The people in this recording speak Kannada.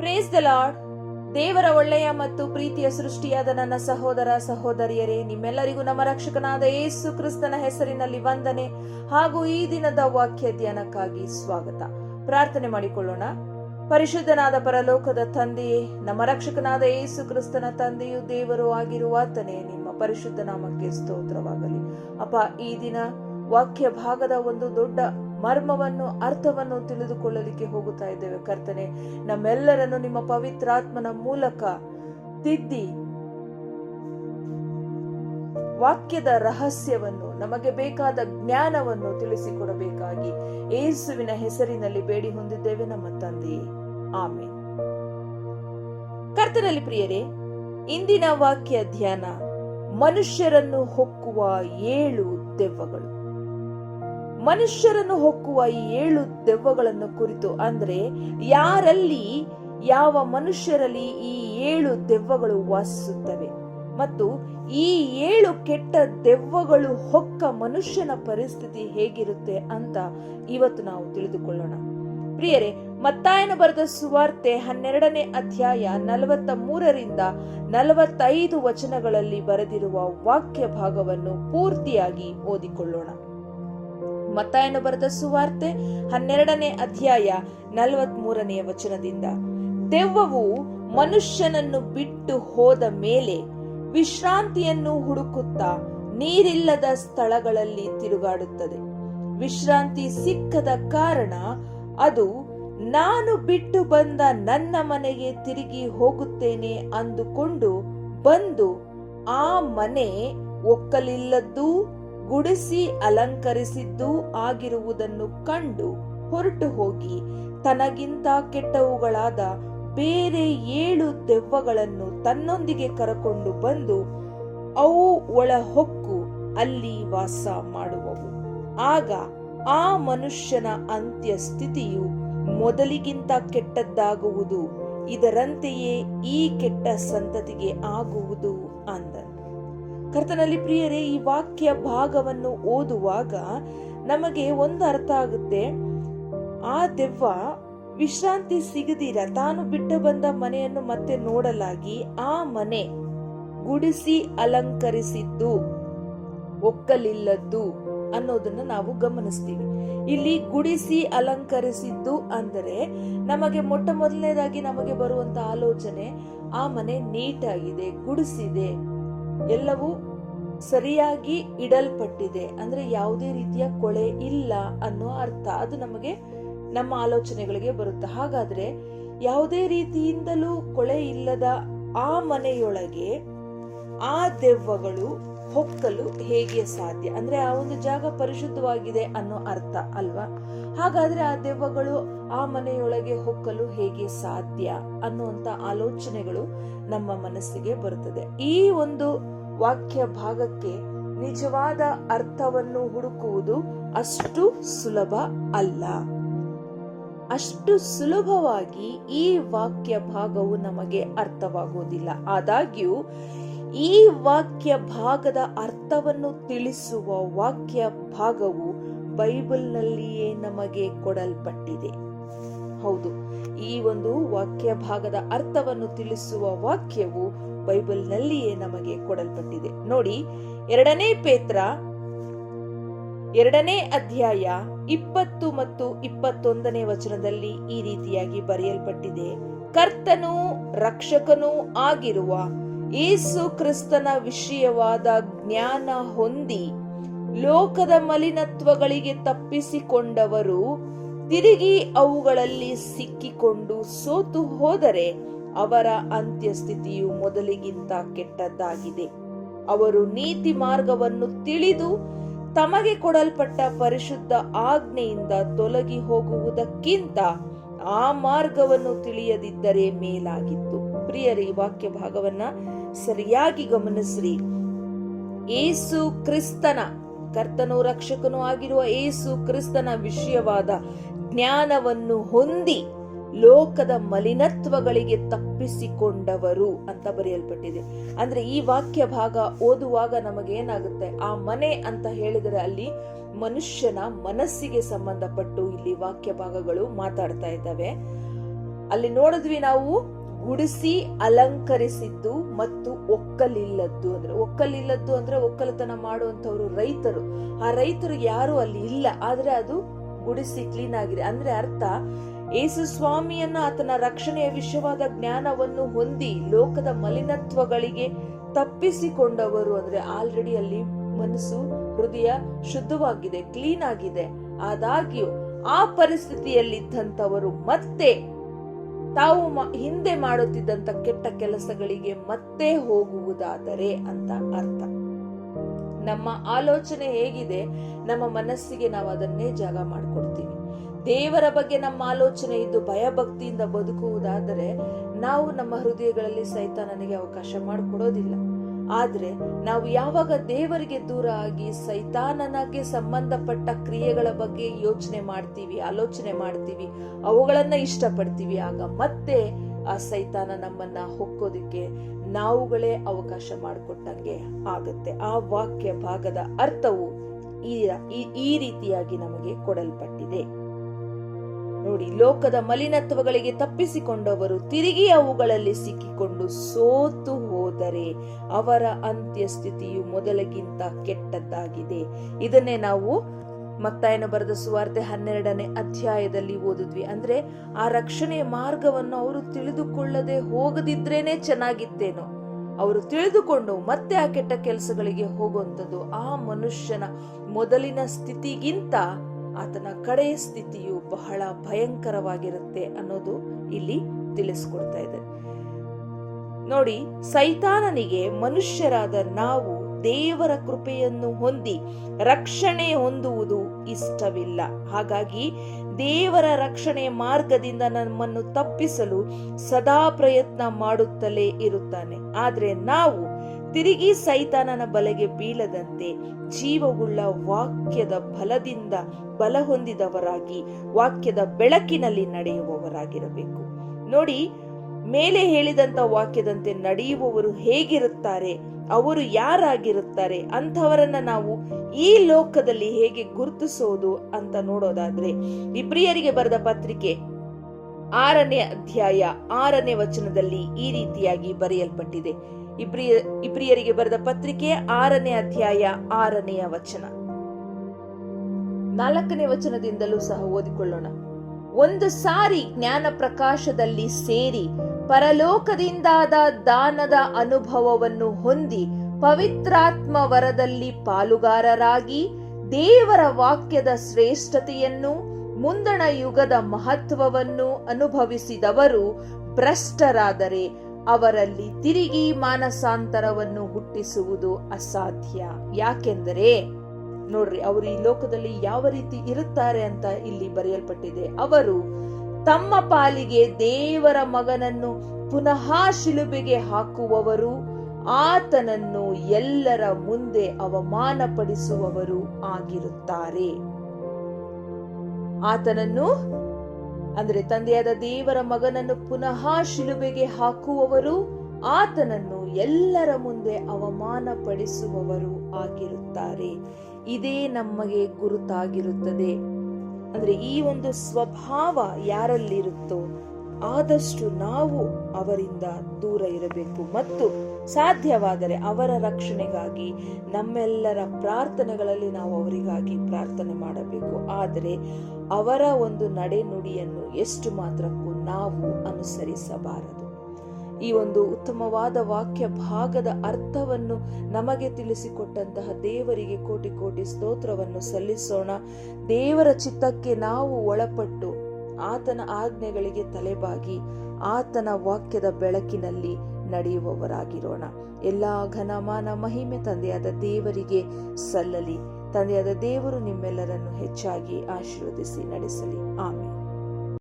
ಪ್ರೈಸ್ ದ ಲಾರ್ಡ್ ದೇವರ ಒಳ್ಳೆಯ ಮತ್ತು ಪ್ರೀತಿಯ ಸೃಷ್ಟಿಯಾದ ನನ್ನ ಸಹೋದರ ಸಹೋದರಿಯರೇ, ನಿಮ್ಮೆಲ್ಲರಿಗೂ ನಮ್ಮ ರಕ್ಷಕನಾದ ಯೇಸು ಕ್ರಿಸ್ತನ ಹೆಸರಿನಲ್ಲಿ ವಂದನೆ ಹಾಗೂ ಈ ದಿನದ ವಾಕ್ಯ ಧ್ಯಾನಕ್ಕಾಗಿ ಸ್ವಾಗತ. ಪ್ರಾರ್ಥನೆ ಮಾಡಿಕೊಳ್ಳೋಣ. ಪರಿಶುದ್ಧನಾದ ಪರಲೋಕದ ತಂದೆಯೇ, ನಮ್ಮ ರಕ್ಷಕನಾದ ಯೇಸು ಕ್ರಿಸ್ತನ ತಂದೆಯು ದೇವರು ಆಗಿರುವಾತನೇ, ನಿಮ್ಮ ಪರಿಶುದ್ಧ ನಾಮಕ್ಕೆ ಸ್ತೋತ್ರವಾಗಲಿ. ಅಪ್ಪ, ಈ ದಿನ ವಾಕ್ಯ ಭಾಗದ ಒಂದು ದೊಡ್ಡ ಮರ್ಮವನ್ನು, ಅರ್ಥವನ್ನು ತಿಳಿದುಕೊಳ್ಳಲಿಕ್ಕೆ ಹೋಗುತ್ತಾ ಇದ್ದೇವೆ. ಕರ್ತನೆ, ನಮ್ಮೆಲ್ಲರನ್ನು ನಿಮ್ಮ ಪವಿತ್ರಾತ್ಮನ ಮೂಲಕ ತಿದ್ದಿ. ವಾಕ್ಯದ ರಹಸ್ಯವನ್ನು, ನಮಗೆ ಬೇಕಾದ ಜ್ಞಾನವನ್ನು ತಿಳಿಸಿಕೊಡಬೇಕಾಗಿ ಏಸುವಿನ ಹೆಸರಿನಲ್ಲಿ ಬೇಡಿ ಹೊಂದಿದ್ದೇವೆ ನಮ್ಮ ತಂದೆ. ಆಮೆ ಕರ್ತನಲ್ಲಿ ಪ್ರಿಯರೇ, ಇಂದಿನ ವಾಕ್ಯ ಧ್ಯಾನ ಮನುಷ್ಯರನ್ನು ಹೊಕ್ಕುವ ಏಳು ದೆವ್ವಗಳು. ಮನುಷ್ಯರನ್ನು ಹೊಕ್ಕುವ ಈ ಏಳು ದೆವ್ವಗಳನ್ನು ಕುರಿತು ಅಂದ್ರೆ ಯಾರಲ್ಲಿ, ಯಾವ ಮನುಷ್ಯರಲ್ಲಿ ಈ ಏಳು ದೆವ್ವಗಳು ವಾಸಿಸುತ್ತವೆ? ಮತ್ತು ಈ ಏಳು ಕೆಟ್ಟ ದೆವ್ವಗಳು ಹೊಕ್ಕ ಮನುಷ್ಯನ ಪರಿಸ್ಥಿತಿ ಹೇಗಿರುತ್ತೆ ಅಂತ ಇವತ್ತು ನಾವು ತಿಳಿದುಕೊಳ್ಳೋಣ. ಪ್ರಿಯರೇ, ಮತ್ತಾಯನ ಬರೆದ ಸುವಾರ್ತೆ ಹನ್ನೆರಡನೇ ಅಧ್ಯಾಯ ನಲವತ್ತ ಮೂರರಿಂದ ನಲವತ್ತೈದು ವಚನಗಳಲ್ಲಿ ಬರೆದಿರುವ ವಾಕ್ಯ ಭಾಗವನ್ನು ಪೂರ್ತಿಯಾಗಿ ಓದಿಕೊಳ್ಳೋಣ. ಮತ್ತಾಯನ ಬರೆದ ಸುವಾರ್ತೆ ಹನ್ನೆರಡನೇ ಅಧ್ಯಾಯ ನಲವತ್ ಮೂರನೆಯ ವಚನದಿಂದ. ದೆವ್ವವು ಮನುಷ್ಯನನ್ನು ಬಿಟ್ಟು ಹೋದ ಮೇಲೆ ವಿಶ್ರಾಂತಿಯನ್ನು ಹುಡುಕುತ್ತಾ ನೀರಿಲ್ಲದ ಸ್ಥಳಗಳಲ್ಲಿ ತಿರುಗಾಡುತ್ತದೆ. ವಿಶ್ರಾಂತಿ ಸಿಕ್ಕದ ಕಾರಣ ಅದು ನಾನು ಬಿಟ್ಟು ಬಂದ ನನ್ನ ಮನೆಗೆ ತಿರುಗಿ ಹೋಗುತ್ತೇನೆ ಅಂದುಕೊಂಡು ಬಂದು ಆ ಮನೆ ಒಕ್ಕಲಿಲ್ಲದ್ದೂ ಗುಡಿಸಿ ಅಲಂಕರಿಸಿದ್ದೂ ಆಗಿರುವುದನ್ನು ಕಂಡು ಹೊರಟು ಹೋಗಿ ತನಗಿಂತ ಕೆಟ್ಟವುಗಳಾದ ಬೇರೆ ಏಳು ದೆವ್ವಗಳನ್ನು ತನ್ನೊಂದಿಗೆ ಕರಕೊಂಡು ಬಂದು ಅವು ಒಳ ಹೊಕ್ಕು ಅಲ್ಲಿ ವಾಸ ಮಾಡುವವು. ಆಗ ಆ ಮನುಷ್ಯನ ಅಂತ್ಯ ಸ್ಥಿತಿಯು ಮೊದಲಿಗಿಂತ ಕೆಟ್ಟದ್ದಾಗುವುದು, ಇದರಂತೆಯೇ ಈ ಕೆಟ್ಟ ಸಂತತಿಗೆ ಆಗುವುದು ಅಂದನು. ಕರ್ತನಲ್ಲಿ ಪ್ರಿಯರೇ, ಈ ವಾಕ್ಯ ಭಾಗವನ್ನು ಓದುವಾಗ ನಮಗೆ ಒಂದು ಅರ್ಥ ಆಗುತ್ತೆ. ಆ ದೆವ್ವ ವಿಶ್ರಾಂತಿ ಸಿಗದಿರ ತಾನು ಬಿಟ್ಟು ಬಂದ ಮನೆಯನ್ನು ಮತ್ತೆ ನೋಡಲಾಗಿ ಆ ಮನೆ ಗುಡಿಸಿ ಅಲಂಕರಿಸಿದ್ದು, ಒಕ್ಕಲಿಲ್ಲದ್ದು ಅನ್ನೋದನ್ನ ನಾವು ಗಮನಿಸ್ತೀವಿ. ಇಲ್ಲಿ ಗುಡಿಸಿ ಅಲಂಕರಿಸಿದ್ದು ಅಂದರೆ ನಮಗೆ ಮೊಟ್ಟ ಮೊದಲನೇದಾಗಿ ನಮಗೆ ಬರುವಂತ ಆಲೋಚನೆ, ಆ ಮನೆ ನೀಟಾಗಿದೆ, ಗುಡಿಸಿದೆ. ಎಲ್ಲವೂ ಸರಿಯಾಗಿ ಇಡಲ್ಪಟ್ಟಿದೆ. ಅಂದ್ರೆ ಯಾವುದೇ ರೀತಿಯ ಕೊಳೆ ಇಲ್ಲ ಅನ್ನೋ ಅರ್ಥ. ಅದು ನಮಗೆ ನಮ್ಮ ಆಲೋಚನೆಗಳಿಗೆ ಬರುತ್ತೆ. ಹಾಗಾದ್ರೆ ಯಾವುದೇ ರೀತಿಯಿಂದಲೂ ಕೊಳೆ ಇಲ್ಲದ ಆ ಮನೆಯೊಳಗೆ ಆ ದೆವ್ವಗಳು ಹೊಕ್ಕಲು ಹೇಗೆ ಸಾಧ್ಯ? ಅಂದ್ರೆ ಆ ಒಂದು ಜಾಗ ಪರಿಶುದ್ಧವಾಗಿದೆ ಅನ್ನೋ ಅರ್ಥ ಅಲ್ವಾ? ಹಾಗಾದ್ರೆ ಆ ದೆವ್ವಗಳು ಆ ಮನೆಯೊಳಗೆ ಹೊಕ್ಕಲು ಹೇಗೆ ಸಾಧ್ಯ ಅನ್ನುವಂತ ಆಲೋಚನೆಗಳು ನಮ್ಮ ಮನಸ್ಸಿಗೆ ಬರುತ್ತದೆ. ಈ ಒಂದು ವಾಕ್ಯ ಭಾಗಕ್ಕೆ ನಿಜವಾದ ಅರ್ಥವನ್ನು ಹುಡುಕುವುದು ಅಷ್ಟು ಸುಲಭ ಅಲ್ಲ. ಅಷ್ಟು ಸುಲಭವಾಗಿ ಈ ವಾಕ್ಯ ಭಾಗವು ನಮಗೆ ಅರ್ಥವಾಗುವುದಿಲ್ಲ. ಆದಾಗ್ಯೂ ಈ ವಾಕ್ಯ ಭಾಗದ ಅರ್ಥವನ್ನು ತಿಳಿಸುವ ವಾಕ್ಯ ಭಾಗವು ಬೈಬಲ್ನಲ್ಲಿಯೇ ನಮಗೆ ಕೊಡಲ್ಪಟ್ಟಿದೆ. ಹೌದು, ಈ ಒಂದು ವಾಕ್ಯ ಭಾಗದ ಅರ್ಥವನ್ನು ತಿಳಿಸುವ ವಾಕ್ಯವು ಬೈಬಲ್ನಲ್ಲಿಯೇ ನಮಗೆ ಕೊಡಲ್ಪಟ್ಟಿದೆ. ನೋಡಿ, ಎರಡನೇ ಪೇತ್ರ, ಎರಡನೇ ಅಧ್ಯಾಯ ಇಪ್ಪತ್ತು ಮತ್ತು ಇಪ್ಪತ್ತೊಂದನೇ ವಚನದಲ್ಲಿ ಈ ರೀತಿಯಾಗಿ ಬರೆಯಲ್ಪಟ್ಟಿದೆ. ಕರ್ತನೂ ರಕ್ಷಕನೂ ಆಗಿರುವ ಯೇಸು ಕ್ರಿಸ್ತನ ವಿಷಯವಾದ ಜ್ಞಾನ ಹೊಂದಿ ಲೋಕದ ಮಲಿನತ್ವಗಳಿಗೆ ತಪ್ಪಿಸಿಕೊಂಡವರು ತಿರುಗಿ ಅವುಗಳಲ್ಲಿ ಸಿಕ್ಕಿಕೊಂಡು ಸೋತು ಹೋದರೆ ಅವರ ಅಂತ್ಯಸ್ಥಿತಿಯು ಮೊದಲಿಗಿಂತ ಕೆಟ್ಟದ್ದಾಗಿದೆ. ಅವರು ನೀತಿ ಮಾರ್ಗವನ್ನು ತಿಳಿದು ತಮಗೆ ಕೊಡಲ್ಪಟ್ಟ ಪರಿಶುದ್ಧ ಆಜ್ಞೆಯಿಂದ ತೊಲಗಿ ಹೋಗುವುದಕ್ಕಿಂತ ಆ ಮಾರ್ಗವನ್ನು ತಿಳಿಯದಿದ್ದರೆ ಮೇಲಾಗಿತ್ತು. ಪ್ರಿಯರೇ ಈ ವಾಕ್ಯ ಭಾಗವನ್ನ ಸರಿಯಾಗಿ ಗಮನಿಸ್ರಿ. ಏಸು ಕ್ರಿಸ್ತನ, ಕರ್ತನು ರಕ್ಷಕನೂ ಆಗಿರುವ ಏಸು ಕ್ರಿಸ್ತನ ವಿಷಯವಾದ ಜ್ಞಾನವನ್ನು ಹೊಂದಿ ಲೋಕದ ಮಲಿನತ್ವಗಳಿಗೆ ತಪ್ಪಿಸಿಕೊಂಡವರು ಅಂತ ಬರೆಯಲ್ಪಟ್ಟಿದೆ. ಅಂದ್ರೆ ಈ ವಾಕ್ಯ ಭಾಗ ಓದುವಾಗ ನಮಗೆ ಏನಾಗುತ್ತೆ ಆ ಮನೆ ಅಂತ ಹೇಳಿದರೆ ಅಲ್ಲಿ ಮನುಷ್ಯನ ಮನಸ್ಸಿಗೆ ಸಂಬಂಧಪಟ್ಟು ಇಲ್ಲಿ ವಾಕ್ಯ ಭಾಗಗಳು ಮಾತಾಡ್ತಾ ಇದ್ದಾವೆ. ಅಲ್ಲಿ ನೋಡಿದ್ವಿ ನಾವು ಗುಡಿಸಿ ಅಲಂಕರಿಸಿದ್ದು ಮತ್ತು ಒಕ್ಕಲಿಲ್ಲದ್ದು ಅಂದ್ರೆ ಒಕ್ಕಲಿಲ್ಲದ್ದು ಅಂದ್ರೆ ಒಕ್ಕಲತನ ಮಾಡುವಂತವರು ರೈತರು. ಆ ರೈತರು ಯಾರು ಅಲ್ಲಿ ಇಲ್ಲ. ಆದ್ರೆ ಅದು ಗುಡಿಸಿ ಕ್ಲೀನ್ ಆಗಿದೆ. ಅಂದ್ರೆ ಅರ್ಥ ಯೇಸು ಸ್ವಾಮಿಯನ್ನ ಆತನ ರಕ್ಷಣೆಯ ವಿಷಯವಾದ ಜ್ಞಾನವನ್ನು ಹೊಂದಿ ಲೋಕದ ಮಲಿನತ್ವಗಳಿಗೆ ತಪ್ಪಿಸಿಕೊಂಡವರು ಅಂದ್ರೆ ಆಲ್ರೆಡಿ ಅಲ್ಲಿ ಮನಸ್ಸು, ಹೃದಯ ಶುದ್ಧವಾಗಿದೆ ಕ್ಲೀನ್ ಆಗಿದೆ. ಆದಾಗ್ಯೂ ಆ ಪರಿಸ್ಥಿತಿಯಲ್ಲಿದ್ದಂಥವರು ಮತ್ತೆ ತಾವು ಹಿಂದೆ ಮಾಡುತ್ತಿದ್ದಂತ ಕೆಟ್ಟ ಕೆಲಸಗಳಿಗೆ ಮತ್ತೆ ಹೋಗುವುದಾದರೆ ಅಂತ ಅರ್ಥ. ನಮ್ಮ ಆಲೋಚನೆ ಹೇಗಿದೆ, ನಮ್ಮ ಮನಸ್ಸಿಗೆ ನಾವು ಅದನ್ನೇ ಜಾಗ ಮಾಡಿಕೊಡ್ತೀವಿ. ದೇವರ ಬಗ್ಗೆ ನಮ್ಮ ಆಲೋಚನೆ ಇದ್ದು ಭಯಭಕ್ತಿಯಿಂದ ಬದುಕುವುದಾದರೆ ನಾವು ನಮ್ಮ ಹೃದಯಗಳಲ್ಲಿ ಸಹಿತ ನನಗೆ ಅವಕಾಶ ಮಾಡಿಕೊಡೋದಿಲ್ಲ. ಆದ್ರೆ ನಾವು ಯಾವಾಗ ದೇವರಿಗೆ ದೂರ ಆಗಿ ಸೈತಾನನಿಗೆ ಸಂಬಂಧಪಟ್ಟ ಕ್ರಿಯೆಗಳ ಬಗ್ಗೆ ಯೋಚನೆ ಮಾಡ್ತೀವಿ, ಆಲೋಚನೆ ಮಾಡ್ತೀವಿ, ಅವುಗಳನ್ನ ಇಷ್ಟಪಡ್ತೀವಿ, ಆಗ ಮತ್ತೆ ಆ ಸೈತಾನ ನಮ್ಮನ್ನ ಹೊಕ್ಕೋದಿಕ್ಕೆ ನಾವುಗಳೇ ಅವಕಾಶ ಮಾಡಿಕೊಟ್ಟಂಗೆ ಆಗುತ್ತೆ. ಆ ವಾಕ್ಯ ಭಾಗದ ಅರ್ಥವು ಈ, ಈ- ರೀತಿಯಾಗಿ ನಮಗೆ ಕೊಡಲ್ಪಟ್ಟಿದೆ. ನೋಡಿ, ಲೋಕದ ಮಲಿನತ್ವಗಳಿಗೆ ತಪ್ಪಿಸಿಕೊಂಡವರು ತಿರುಗಿ ಅವುಗಳಲ್ಲಿ ಸಿಕ್ಕಿಕೊಂಡು ಸೋತು ಹೋದರೆ ಅವರ ಅಂತ್ಯಸ್ಥಿತಿಯು ಮೊದಲಿಗಿಂತ ಕೆಟ್ಟದ್ದಾಗಿದೆ. ಇದನ್ನೇ ನಾವು ಮತ್ತಾಯನ ಬರೆದ ಸುವಾರ್ತೆ ಹನ್ನೆರಡನೇ ಅಧ್ಯಾಯದಲ್ಲಿ ಓದಿದ್ವಿ. ಅಂದ್ರೆ, ಆ ರಕ್ಷಣೆಯ ಮಾರ್ಗವನ್ನು ಅವರು ತಿಳಿದುಕೊಳ್ಳದೆ ಹೋಗದಿದ್ರೇನೆ ಚೆನ್ನಾಗಿತ್ತೇನೋ. ಅವರು ತಿಳಿದುಕೊಂಡು ಮತ್ತೆ ಆ ಕೆಟ್ಟ ಕೆಲಸಗಳಿಗೆ ಹೋಗುವಂಥದ್ದು ಆ ಮನುಷ್ಯನ ಮೊದಲಿನ ಸ್ಥಿತಿಗಿಂತ ಆತನ ಕಡೆಯ ಸ್ಥಿತಿಯು ಬಹಳ ಭಯಂಕರವಾಗಿರುತ್ತೆ ಅನ್ನೋದು ಇಲ್ಲಿ ತಿಳಿಸ್ಕೊಡ್ತಾ ಇದೆ. ನೋಡಿ, ಸೈತಾನನಿಗೆ ಮನುಷ್ಯರಾದ ನಾವು ದೇವರ ಕೃಪೆಯನ್ನು ಹೊಂದಿ ರಕ್ಷಣೆ ಹೊಂದುವುದು ಇಷ್ಟವಿಲ್ಲ. ಹಾಗಾಗಿ ದೇವರ ರಕ್ಷಣೆ ಮಾರ್ಗದಿಂದ ನಮ್ಮನ್ನು ತಪ್ಪಿಸಲು ಸದಾ ಪ್ರಯತ್ನ ಮಾಡುತ್ತಲೇ ಇರುತ್ತಾನೆ. ಆದರೆ ನಾವು ತಿರುಗಿ ಸೈತಾನನ ಬಲೆಗೆ ಬೀಳದಂತೆ ಜೀವವುಳ್ಳ ವಾಕ್ಯದ ಬಲದಿಂದ ಬಲ ಹೊಂದಿದವರಾಗಿ, ವಾಕ್ಯದ ಬೆಳಕಿನಲ್ಲಿ ನಡೆಯುವವರಾಗಿರಬೇಕು. ನೋಡಿ, ಮೇಲೆ ಹೇಳಿದಂತ ವಾಕ್ಯದಂತೆ ನಡೆಯುವವರು ಹೇಗಿರುತ್ತಾರೆ, ಅವರು ಯಾರಾಗಿರುತ್ತಾರೆ, ಅಂಥವರನ್ನ ನಾವು ಈ ಲೋಕದಲ್ಲಿ ಹೇಗೆ ಗುರುತಿಸೋದು ಅಂತ ನೋಡೋದಾದ್ರೆ, ಇಬ್ರಿಯರಿಗೆ ಬರೆದ ಪತ್ರಿಕೆ ಆರನೇ ಅಧ್ಯಾಯ, ಆರನೇ ವಚನದಲ್ಲಿ ಈ ರೀತಿಯಾಗಿ ಬರೆಯಲ್ಪಟ್ಟಿದೆ. ಇಬ್ರಿಯ ಇಬ್ರಿಯರಿಗೆ ಬರೆದ ಪತ್ರಿಕೆ ಆರನೇ ಅಧ್ಯಾಯ ಆರನೆಯ ವಚನ. ನಾಲ್ಕನೇ ವಚನದಿಂದಲೂ ಸಹ ಓದಿಕೊಳ್ಳೋಣ. ಒಂದು ಸಾರಿ ಜ್ಞಾನ ಪ್ರಕಾಶದಲ್ಲಿ ಸೇರಿ ಪರಲೋಕದಿಂದಾದ ದಾನದ ಅನುಭವವನ್ನು ಹೊಂದಿ ಪವಿತ್ರಾತ್ಮ ವರದಲ್ಲಿ ಪಾಲುಗಾರರಾಗಿ ದೇವರ ವಾಕ್ಯದ ಶ್ರೇಷ್ಠತೆಯನ್ನು, ಮುಂದಣ ಯುಗದ ಮಹತ್ವವನ್ನು ಅನುಭವಿಸಿದವರು ಭ್ರಷ್ಟರಾದರೆ ಅವರಲ್ಲಿ ತಿರುಗಿ ಮಾನಸಾಂತರವನ್ನು ಹುಟ್ಟಿಸುವುದು ಅಸಾಧ್ಯ. ಯಾಕೆಂದರೆ, ನೋಡ್ರಿ, ಅವರು ಈ ಲೋಕದಲ್ಲಿ ಯಾವ ರೀತಿ ಇರುತ್ತಾರೆ ಅಂತ ಇಲ್ಲಿ ಬರೆಯಲ್ಪಟ್ಟಿದೆ. ಅವರು ತಮ್ಮ ಪಾಲಿಗೆ ದೇವರ ಮಗನನ್ನು ಪುನಃ ಶಿಲುಬೆಗೆ ಹಾಕುವವರು, ಆತನನ್ನು ಎಲ್ಲರ ಮುಂದೆ ಅವಮಾನಪಡಿಸುವವರು ಆಗಿರುತ್ತಾರೆ. ಆತನನ್ನು ಅಂದ್ರೆ ತಂದೆಯಾದ ದೇವರ ಮಗನನ್ನು ಪುನಃ ಶಿಲುಬೆಗೆ ಹಾಕುವವರು, ಆತನನ್ನು ಎಲ್ಲರ ಮುಂದೆ ಅವಮಾನ ಪಡಿಸುವವರು ಆಗಿರುತ್ತಾರೆ. ಇದೇ ನಮಗೆ ಗುರುತಾಗಿರುತ್ತದೆ. ಅಂದ್ರೆ ಈ ಒಂದು ಸ್ವಭಾವ ಯಾರಲ್ಲಿರುತ್ತೋ ಆದಷ್ಟು ನಾವು ಅವರಿಂದ ದೂರ ಇರಬೇಕು ಮತ್ತು ಸಾಧ್ಯವಾದರೆ ಅವರ ರಕ್ಷಣೆಗಾಗಿ ನಮ್ಮೆಲ್ಲರ ಪ್ರಾರ್ಥನೆಗಳಲ್ಲಿ ನಾವು ಅವರಿಗಾಗಿ ಪ್ರಾರ್ಥನೆ ಮಾಡಬೇಕು. ಆದರೆ ಅವರ ಒಂದು ನಡೆನುಡಿಯನ್ನು ಎಷ್ಟು ಮಾತ್ರಕ್ಕೂ ನಾವು ಅನುಸರಿಸಬಾರದು. ಈ ಒಂದು ಉತ್ತಮವಾದ ವಾಕ್ಯ ಭಾಗದ ಅರ್ಥವನ್ನು ನಮಗೆ ತಿಳಿಸಿಕೊಟ್ಟಂತಹ ದೇವರಿಗೆ ಕೋಟಿ ಕೋಟಿ ಸ್ತೋತ್ರವನ್ನು ಸಲ್ಲಿಸೋಣ. ದೇವರ ಚಿತ್ತಕ್ಕೆ ನಾವು ಒಳಪಟ್ಟು ಆತನ ಆಜ್ಞೆಗಳಿಗೆ ತಲೆಬಾಗಿ ಆತನ ವಾಕ್ಯದ ಬೆಳಕಿನಲ್ಲಿ ನಡೆಯುವವರಾಗಿರೋಣ. ಎಲ್ಲ ಘನಮಾನ ಮಹಿಮೆ ತಂದೆಯಾದ ದೇವರಿಗೆ ಸಲ್ಲಲಿ. ತಂದೆಯಾದ ದೇವರು ನಿಮ್ಮೆಲ್ಲರನ್ನು ಹೆಚ್ಚಾಗಿ ಆಶೀರ್ವದಿಸಿ ನಡೆಸಲಿ. ಆಮೇಲೆ